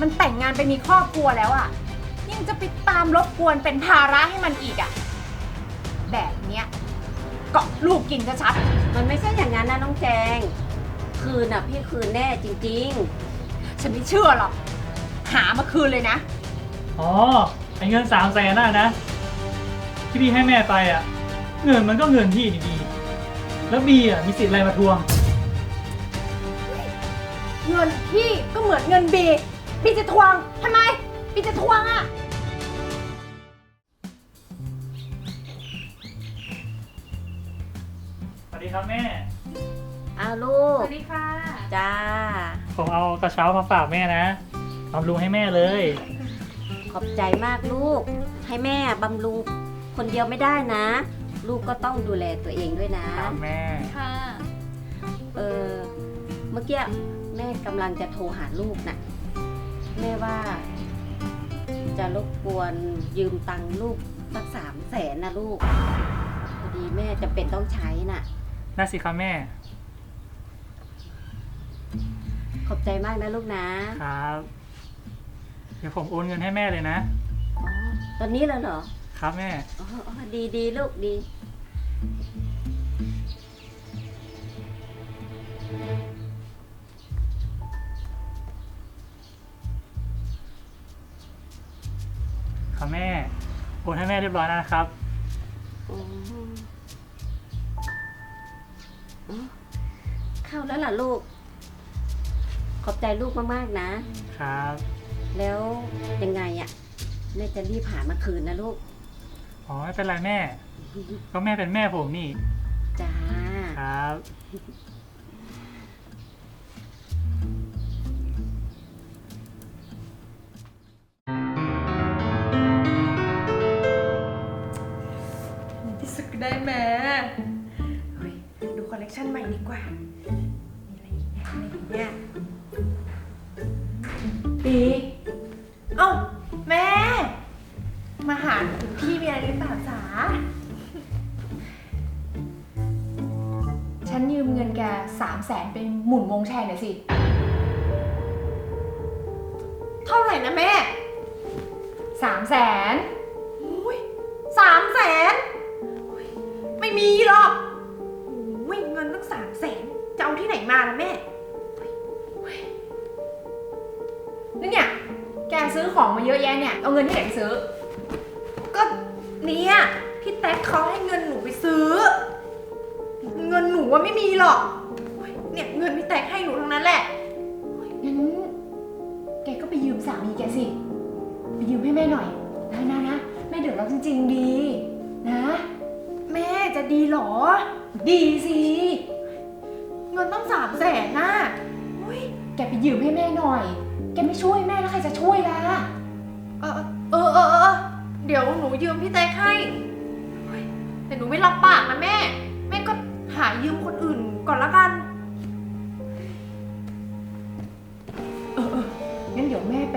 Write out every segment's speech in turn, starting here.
มันแต่งงานไปมีครอบครัวแล้วอะยังจะไปตามรบกวนเป็นภาระให้มันอีกอะแบบเนี้ยเกาะลูกกินชัดมันไม่ใช่อย่างนั้นนะน้องแจง คืนน่ะพี่คืนแน่จริงๆฉันไม่เชื่อหรอก หามาคืนเลยนะ อ๋อไอ้เงินสามแสนน่ะนะ ที่พี่ให้แม่ไปอะ เงินมันก็เงินพี่นี่บีแล้วบีอะมีสิทธิ์อะไรมาทวง เงินพี่ก็เหมือนเงินบี บีจะทวงทำไมบีจะทวงอะสวัสดีครับแม่ๆอ้าวลูกสวัสดีค่ะ จ้า ผมเอากระเช้ามาฝากแม่นะบำรุงให้แม่เลย ขอบใจมากลูก ให้แม่บำรุงคนเดียวไม่ได้นะ ลูกก็ต้องดูแลตัวเองด้วยนะ ครับแม่ ค่ะ เออ เมื่อกี้แม่กำลังจะโทรหาลูกน่ะ แม่ว่า จะรบกวนยืมตังค์ลูกสักสามแสนนะลูก พอดีแม่จะเป็นต้องใช้น่ะ น่าสิครับแม่ ขอบใจมากนะลูกนะครับ เดี๋ยวผมโอนเงินให้แม่เลยนะ อ๋อตอนนี้แล้วเหรอ ครับแม่ อ๋ออ๋อดีดีลูกดีค โอนให้แม่เรียบร้อยแล้วนะครับ อ๋ออ๋อเข้าแล้วล่ะลูก ขอบใจลูกมากๆนะ ครับ แล้วยังไงอะ่ะแม่จะรีบหามาคืนนะลูก อ๋อไม่เป็นไรแม่ ก็แม่เป็นแม่ผมนี่ จ้า ครับ เล เอาที่ไหนมาล่ะแม่เฮ้ยนี่เนี่ย แกซื้อของมาเยอะแยะเนี่ย เอาเงินที่ไหนไปซื้อ ก็เนี่ยพี่แท็กเขาให้เงินหนูไปซื้อ เงินหนูว่าไม่มีหรอกโอ๊ยเนี่ยเงินพี่แท็กให้หนูทั้งนั้นแหละโอ๊ยงั้น แกก็ไปยืมสามีแกสิ ไปยืมให้แม่หน่อย นะนะนะแม่เดือดร้อนจริง ๆ ดี นะ แม่จะดีเหรอ ดีสิ เงินต้องสามแสนน่ะอุ๊ยแกไปยืมให้แม่หน่อย แกไม่ช่วยแม่แล้วใครจะช่วยล่ะ เออเออเออเออเดี๋ยวหนูยืมพี่แตกให้เฮ้ยแต่หนูไม่รับปากนะแม่ แม่ก็หายืมคนอื่นก่อนละกัน เออเอองั้นเดี๋ยวแม่ไป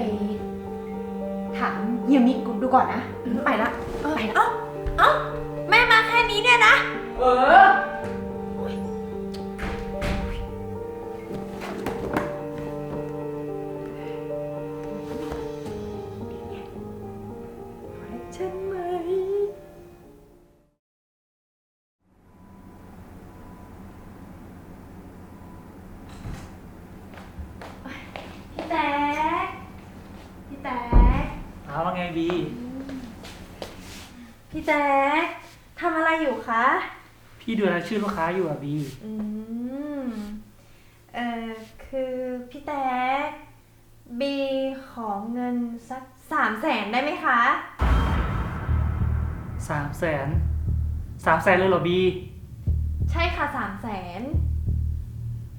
ถามเฮียมิกดูก่อนนะ ไปละ ไปละ เอ้า เอ้า แม่มาแค่นี้เนี่ยนะ เออ ไงบี พี่แต๊กทำอะไรอยู่คะ พี่ดูแลชื่อลูกค้าอยู่อะบี อืม เอ่อ คือพี่แต๊กบีขอเงินสักสามแสนได้ไหมคะ สามแสน สามแสนเลยเหรอบี ใช่ค่ะสามแสน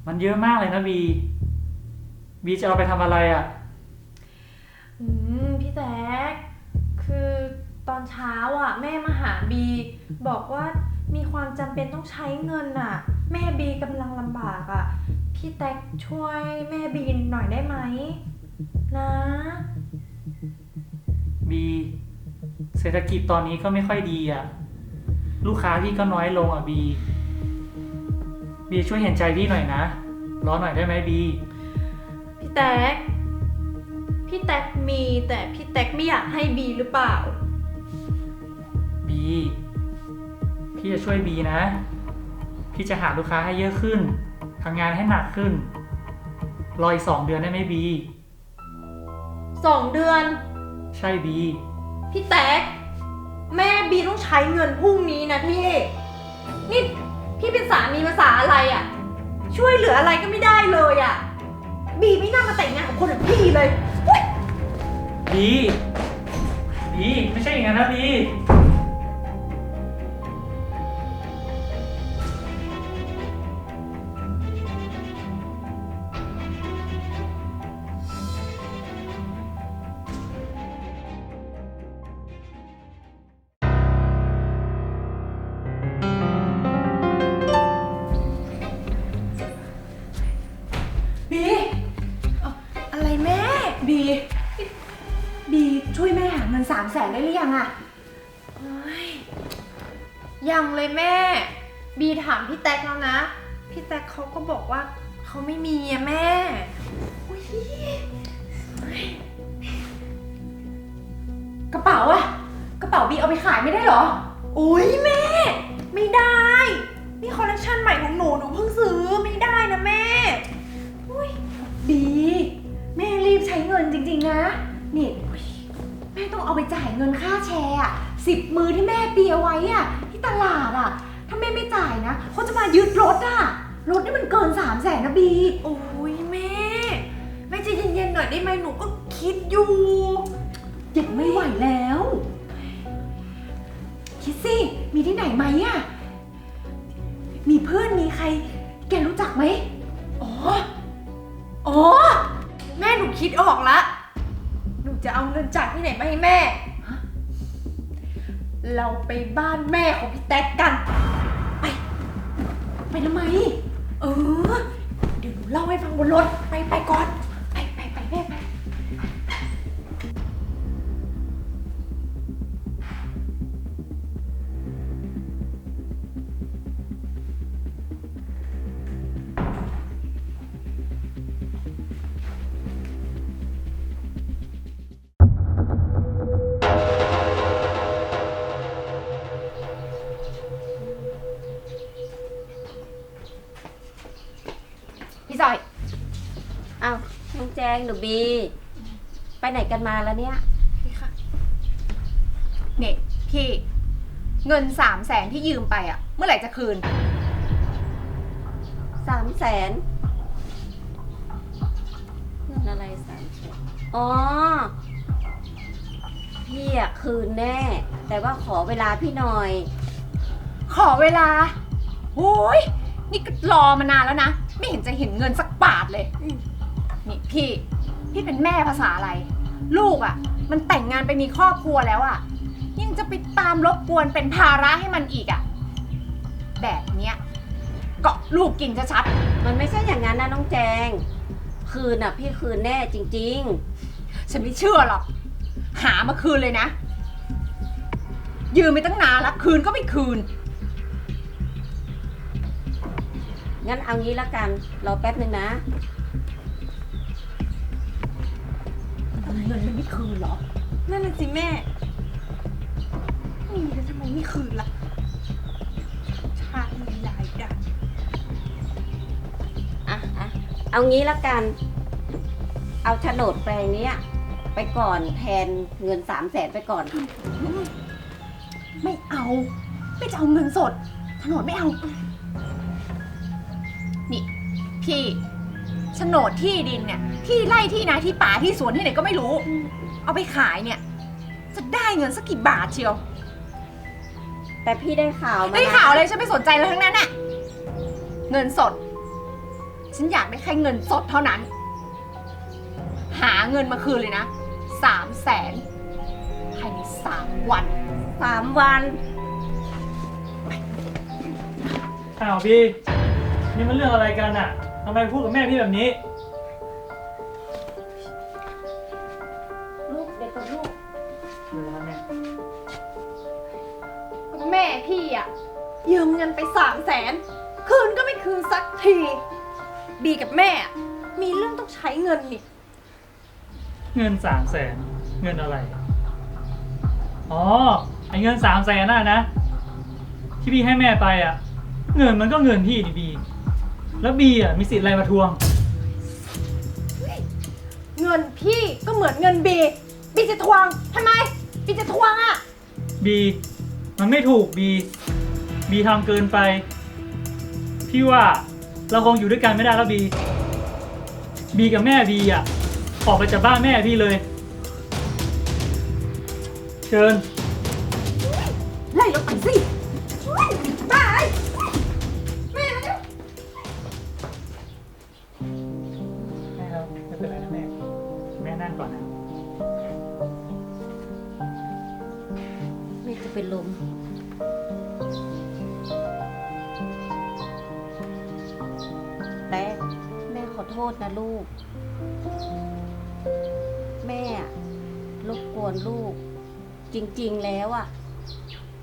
มันเยอะมากเลยนะบี บีจะเอาไปทำอะไรอะ อืมพี่แต๊กคือตอนเช้าอะ แม่มาหาบี บอกว่ามีความจำเป็นต้องใช้เงินอะ แม่บีกำลังลำบากอะ พี่แต๊กช่วยแม่บีหน่อยได้ไหม นะ บีเศรษฐกิจตอนนี้ก็ไม่ค่อยดีอะ ลูกค้าพี่ก็น้อยลงอะบี บีช่วยเห็นใจพี่หน่อยนะ รอหน่อยได้ไหมบี พี่แต๊กพี่แท็ก มีแต่พี่แท็กไม่อยากให้บีหรือเปล่า บี พี่จะช่วยบีนะ พี่จะหาลูกค้าให้เยอะขึ้นทำงานให้หนักขึ้น รออีกสองเดือนได้ไหมบี สองเดือน ใช่บี พี่แท็กแม่บีต้องใช้เงินพรุ่งนี้นะพี่ นี่พี่เป็นสามีภาษาอะไรอะ่ะ ช่วยเหลืออะไรก็ไม่ได้เลยอะ่ะ บีไม่น่ามาแต่งงานกับคนแบบพี่เลย อุ๊ยบีบีไม่ใช่อย่างนั้นนะบีบีเอ่ออะไรแม่ บีบี ช่วยแม่หาเงินสามแสนได้หรือยังอะโอ๊ยยังเลยแม่ บีถามพี่แท็กแล้วนะ พี่แท็กเขาก็บอกว่าเขาไม่มีอะแม่อุ๊ยกระเป๋าอะกระเป๋าบีเอาไปขายไม่ได้เหรอ อุ้ยแม่ ไม่ได้ นี่คอลเลคชันใหม่ของหนูหนูเพิ่งซื้อไม่ได้นะแม่ อุ้ยบีแม่รีบใช้เงินจริงๆนะ นี่อุ๊ยแม่ต้องเอาไปจ่ายเงินค่าแชร์อะสิบมือที่แม่เปียไว้อะที่ตลาดอะถ้าแม่ไม่จ่ายนะเขาจะมายึดรถอะรถนี่มันเกินสามแสนนะบี โอ้ยแม่แม่ใจเย็นๆหน่อยได้ไหมหนูก็คิดอยู่เด็กไม่ไหวแล้ว คิดสิ มีที่ไหนไหมอะมีเพื่อนมีใคร แกรู้จักไหม อ๋อ อ๋อ แม่หนูคิดออกละหนู จะเอาเงินจากที่ไหนมาให้แม่ เราไปบ้านแม่ของพี่แต๊กกัน ไป ไปทำไม เออ เดี๋ยวหนูเล่าให้ฟังบนรถ ไปไปก่อน งแจงหนูบี ไปไหนกันมาแล้วเนี่ยพี่ค่ะเนี่ยพี่ เงินสามแสนที่ยืมไปอะเมื่อไหร่จะคืน สามแสนเงินอะไรสามแสนอ๋อ พี่อะคืนแน่ แต่ว่าขอเวลาพี่หน่อย ขอเวลาโอ้ยนี่ก็รอมานานแล้วนะ ไม่เห็นจะเห็นเงินสักบาทเลยนี่ พี่ พี่เป็นแม่ภาษาอะไร ลูกอะ่ะ มันแต่งงานไปมีครอบครัวแล้วอะ่ะ ยังจะไปตามรบกวนเป็นภาระให้มันอีกอะ่ะ แบบเนี้ยเกาะลูกกินชัดมันไม่ใช่อย่างนั้นนะน้องแจง คืนอะพี่คืนแน่จริง ๆ ฉันไม่เชื่อหรอก หามาคืนเลยนะ ยืมไปตั้งนานแล้วคืนก็ไม่คืน ๆ งั้นเอางี้ละกันรอแป๊บนึงนะ เงินมันไม่คืนเหรอ นั่นน่ะสิแม่มีแล้วทำไมไม่คืนล่ะ ชาติมีหลายดังอะอะเอางี้ละกัน เอาโฉนดแปลงเนี้ยไปก่อนแทนเงินสามแสนไปก่อน ไม่เอา ไม่จะเอาเงินสดโฉนดไม่เอา นี่ พี่ โฉนดที่ดินเนี่ย ที่ไร่ที่นาที่ป่าที่สวนที่ไหนก็ไม่รู้ เอาไปขายเนี่ย จะได้เงินสักกี่บาทเชียว แต่พี่ได้ข่าวมาได้นะข่าวอะไรฉันไม่สนใจเลยทั้งนั้นน่ะ เงินสด ฉันอยากได้แค่เงินสดเท่านั้น หาเงินมาคืนเลยนะสามแสนภายในสามวัน สามวันอ้าวพี่ นี่มันเรื่องอะไรกันอะ ทำไมพูดกับแม่พี่แบบนี้ ลูกเด็กกับลูกเดี๋ยวนะแม่แม่พี่อะยืมเงินไปสามแสนคืนก็ไม่คืนสักที บีกับแม่อะมีเรื่องต้องใช้เงินนี่เงินสามแสนเงินอะไร อ๋อไอเงินสามแสนน่ะนะ ที่พี่ให้แม่ไปอะ เงินมันก็เงินพี่ดิบี แล้วบีอะมีสิทธิ์อะไรมาทวง เงินพี่ก็เหมือนเงินบี บีจะทวงทำไม บีจะทวงอะบี มันไม่ถูกบี บีทำเกินไป พี่ว่าเราคงอยู่ด้วยกันไม่ได้แล้วบี บีกับแม่บีอะ ออกไปจากบ้านแม่พี่เลย เชิญ ริง ๆ แล้วอะ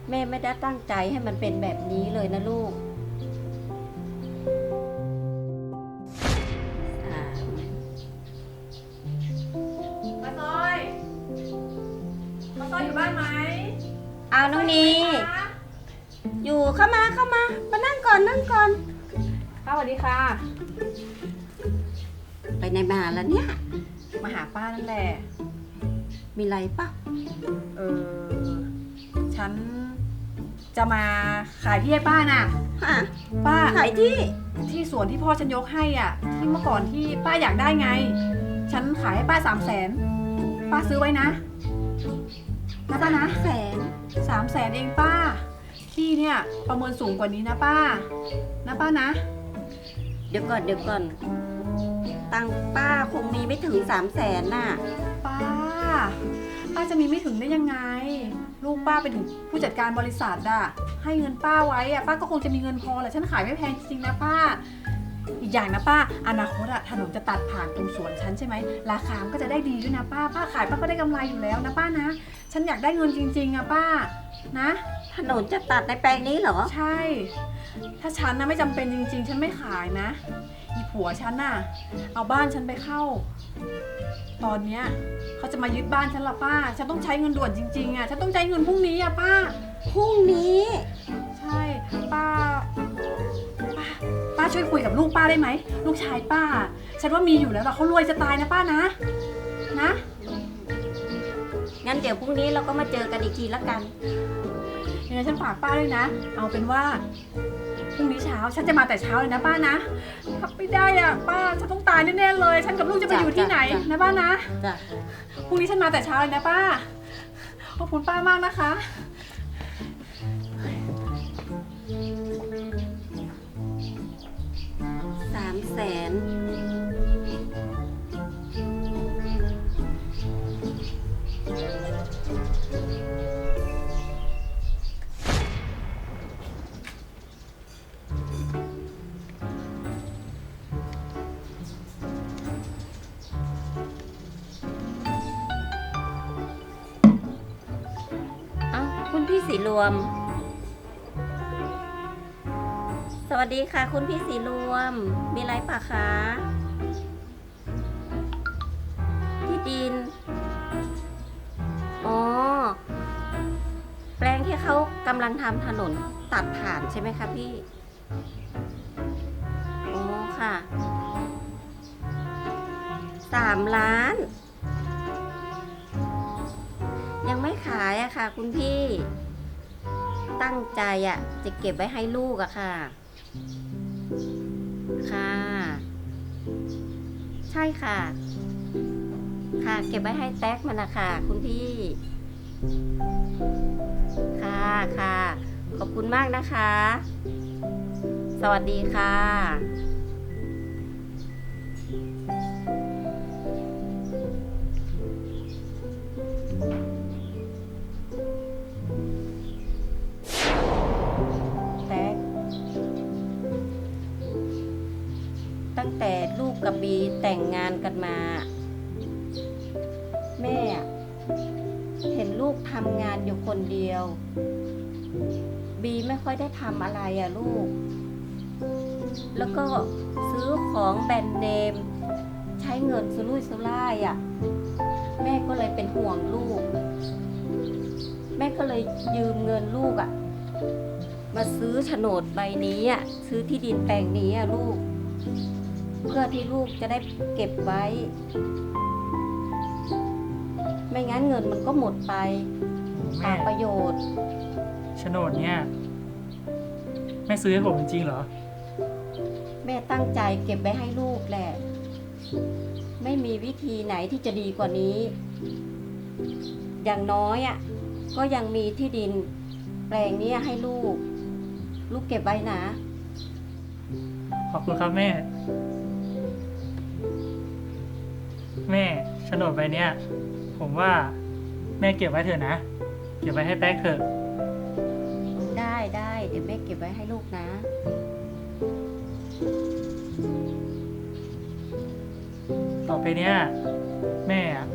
แม่ไม่ได้ตั้งใจให้มันเป็นแบบนี้เลยนะลูกสามมาซอยมาซอยอยู่บ้านไหมเอาน้องนีอยู่เข้ามาเข้ามา มานั่งก่อนนั่งก่อนป้าสวัสดีค่ะ ไปในมาแล้วเนี่ย มาหาป้านั่นแหละ มีอะไรปะ เออฉันจะมาขายที่ให้ป้าน่ะ ฮะป้าขายที่ ที่สวนที่พ่อฉันยกให้อะ ที่เมื่อก่อนที่ป้าอยากได้ไง ฉันขายให้ป้าสามแสนป้าซื้อไว้นะนะป้านะแสนสามแสนเองป้า ที่เนี่ยประเมินสูงกว่านี้นะป้า นะป้านะ เดี๋ยวก่อนเดี๋ยวก่อน ตังค์ป้าคงมีไม่ถึงสามแสนน่ะ ป้า ป้าจะมีไม่ถึงได้ยังไง ลูกป้าเป็นถึงผู้จัดการบริษัทอะให้เงินป้าไว้อะป้าก็คงจะมีเงินพอแหละฉันขายไม่แพงจริงๆนะป้า อีกอย่างนะป้า อนาคตอะถนนจะตัดผ่านตรงสวนฉันใช่ไหมราคามันก็จะได้ดีด้วยนะป้าป้าขายป้าก็ได้กำไรอยู่แล้วนะป้านะ ฉันอยากได้เงินจริง ๆอะป้านะ ถนนจะตัดในแปลงนี้เหรอ ใช่ ถ้าฉันนะไม่จำเป็นจริง ๆ ฉันไม่ขายนะ อีผัวฉันน่ะ เอาบ้านฉันไปเข้า ตอนเนี้ยเขาจะมายึดบ้านฉันละป้า ฉันต้องใช้เงินด่วนจริงๆอะ ฉันต้องใช้เงินพรุ่งนี้อะป้า พรุ่งนี้ ใช่ ป้า ป้า ป้าช่วยคุยกับลูกป้าได้ไหม ลูกชายป้า ฉันว่ามีอยู่แล้วล่ะเขารวยจะตายนะป้านะ นะ งั้นเดี๋ยวพรุ่งนี้เราก็มาเจอกันอีกทีละกัน ยังไงฉันฝากป้าด้วยนะ เอาเป็นว่า พรุ่งนี้เช้าฉันจะมาแต่เช้าเลยนะป้านะขับไม่ได้อะป้าฉันต้องตายแน่ๆเลย ฉันกับลูกจะไปอยู่ที่ไหนจ้ะจ้ะนะป้านะจ้ะพรุ่งนี้ฉันมาแต่เช้าเลยนะป้าขอบคุณป้ามากนะคะ สามแสน วม สวัสดีค่ะ คุณพี่สีรวม มีไรปะคะที่ดิน อ๋อ แปลงที่เขากำลังทำถนนตัดผ่านใช่ไหมคะพี่ อ๋อค่ะ สามล้านยังไม่ขายอะค่ะ คุณพี่ ตั้งใจอะจะเก็บไว้ให้ลูกอะค่ะ ค่ะ ใช่ค่ะ ค่ะเก็บไว้ให้แท็กมันนะคะคุณพี่ ค่ะค่ะ ขอบคุณมากนะคะ สวัสดีค่ะ กับบีแต่งงานกันมา แม่ เห็นลูกทำงานอยู่คนเดียว บีไม่ค่อยได้ทำอะไรอะลูก แล้วก็ซื้อของแบรนด์เนม ใช้เงินสุรุ่ยสุร่ายอะเป็นห่วงลูก แม่ก็เลยยืมเงินลูกอะมาซื้อโฉนดใบนี้อะซื้อที่ดินแปลงนี้อะลูก เพื่อที่ลูกจะได้เก็บไว้ ไม่งั้นเงินมันก็หมดไปเปแม่ล่าประโยชน์ โฉนดเนี่ยแม่ซื้อให้ผมจริงๆเหรอ แม่ตั้งใจเก็บไว้ให้ลูกแหละ ไม่มีวิธีไหนที่จะดีกว่านี้ อย่างน้อยอะ่ะ ก็ยังมีที่ดิน แปลงเนี้ยให้ลูก ลูกเก็บไว้นะ ขอบคุณครับแม่ แม่โฉนดใบเนี้ยผมว่าแม่เก็บไว้เถอะนะ เก็บไว้ให้แป๊กเถอะ ได้ได้เดี๋ยวแม่เก็บไว้ให้ลูกนะ ต่อไปเนี้ยแม่อะ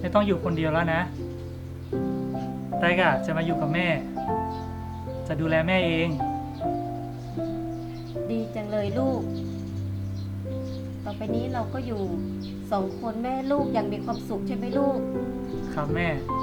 ไม่ต้องอยู่คนเดียวแล้วนะแป๊กอะจะมาอยู่กับแม่ จะดูแลแม่เอง ดีจังเลยลูกต่อ ไปนี้เราก็อยู่สองคนแม่ลูกอย่างมีความสุขใช่ไหมลูก ครับแม่แม่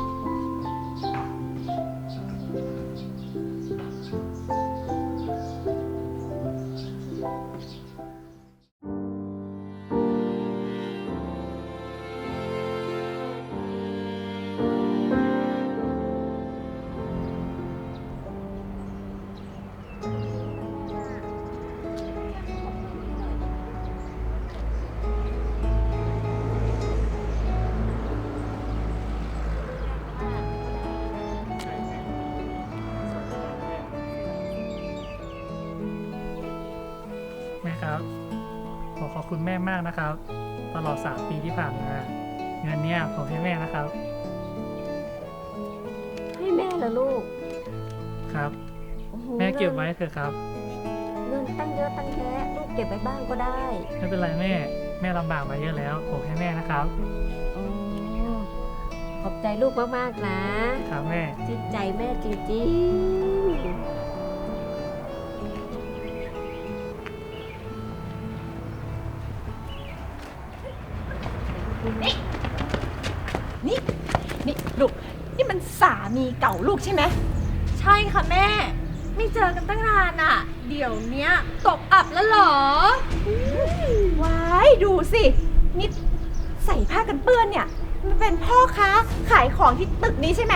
ม่มากนะครับ ตลอดสามปีที่ผ่านมาเงินเนี้ยผมให้แม่นะครับ ให้แม่ละลูกครับ โอ้โหแม่เก็บไว้เถอะครับ เงินตั้งเยอะตั้งแยะลูกเก็บไว้บ้างก็ได้ไม่เป็นไรแม่ แม่ลำบากมาเยอะแล้ว ผมให้แม่นะครับอ๋อขอบใจลูกมากๆนะ ครับแม่ จิตใจแม่จริง นี่ นี่ลูก นี่มันสามีเก่าลูกใช่ไหม ใช่ค่ะแม่ ไม่เจอกันตั้งนานอะ เดี๋ยวเนี้ยตกอับแล้วเหรอว้ายดูสิ นี่ใส่ผ้ากันเปื้อนเนี่ย มันเป็นพ่อค้าขายของที่ตึกนี้ใช่ไหม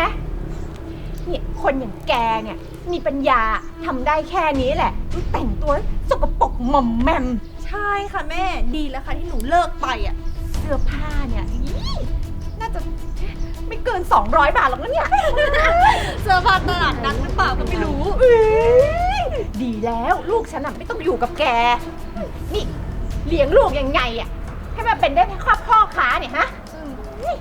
เนี่ยคนอย่างแกเนี่ย มีปัญญาทำได้แค่นี้แหละ แต่งตัวสกปรกหม่อมแมม ใช่ค่ะแม่ ดีแล้วค่ะที่หนูเลิกไปอะเสื้อผ้าเนี่ยอี๋น่าจะไม่เกิน 200 บาทหรอกนะเนี่ย เสื้อผ้าตลาดนัดหรือเปล่าก็ไม่รู้ดีแล้วลูกฉันน่ะไม่ต้องอยู่กับแก นี่เลี้ยงลูกยังไงอะให้มันเป็นได้แค่ข้อพ่อค้าเนี่ยฮะนี่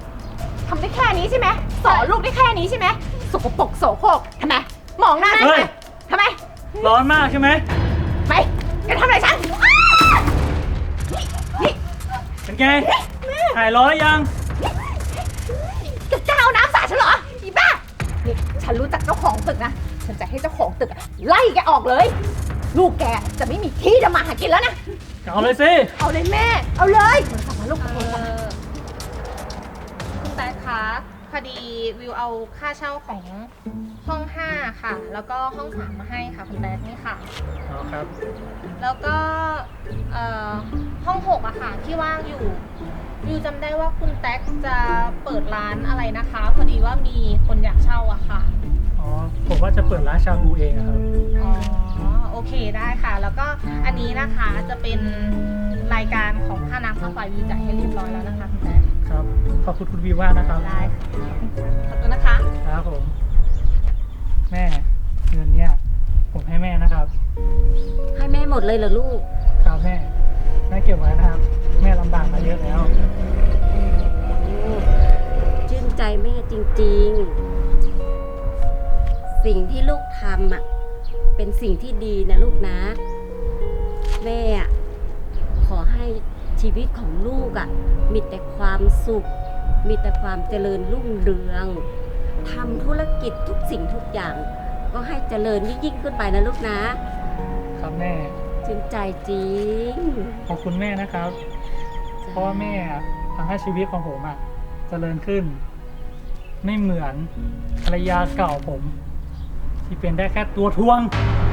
ทำได้แค่นี้ใช่ไหมสอนลูกได้แค่นี้ใช่ไหมสกปรกโสโครกทำไมมองหน้าทำเฮ้ไมย ทำไมร้อนมากใช่ไหมไปแกทำอะไรฉันอ้านี่นี่ เป็นไงหายร้อนยังแกจะเอาน้ำสาดฉันเหรออีบ้านี่ฉันรู้จักเจ้าของตึกนะ ฉันจะให้เจ้าของตึกอะไล่แกออกเลย ลูกแกจะไม่มีที่จะมาหากินแล้วนะ เอาเลยสิ เอาเลยแม่ เอาเลยกลับมาลูกเอ่อคุณแต๊กคะพอดีวิวเอาค่าเช่าของ ห้อง 5 ค่ะ แล้วก็ห้อง 3 มาให้ค่ะคุณแต๊กนี่ค่ะเอาครับ แล้วก็เอ่อห้อง6อะค่ะที่ว่างอยู่วิวจำได้ว่าคุณแต๊กจะเปิดร้านอะไรนะคะ พอดีว่ามีคนอยากเช่าอะค่ะ อ๋อ ผมว่าจะเปิดร้านชาบูเองอะครับ อ๋อ โอเคได้ค่ะ แล้วก็อันนี้นะคะจะเป็นรายการของค่าน้ำค่าไฟวิวจ่ายให้เรียบร้อยแล้วนะคะคุณแต๊กครับ ขอบคุณคุณวิวมากนะครับ ได้ค่ะขอบคุณนะคะ ครับผม แม่เงินเนี้ยผมให้แม่นะครับๆให้แม่หมดเลยเหรอลูก ครับแม่ แม่เก็บไว้นะครับ แม่ลำบากมาเยอะแล้ว ชื่นใจแม่จริงๆ สิ่งที่ลูกทำอะ เป็นสิ่งที่ดีนะลูกนะ แม่อะขอให้ชีวิตของลูกอะ มีแต่ความสุข มีแต่ความเจริญรุ่งเรือง ทำธุรกิจทุกสิ่งทุกอย่าง ก็ให้เจริญยิ่งๆขึ้นไปนะลูกนะ ครับแม่ชื่นใจจริง ขอบคุณแม่นะครับ เพราะว่าแม่อะทำให้ชีวิตของผมอะเจริญขึ้น ไม่เหมือนภรรยาเก่าผม ที่เป็นได้แค่ตัวทวงอ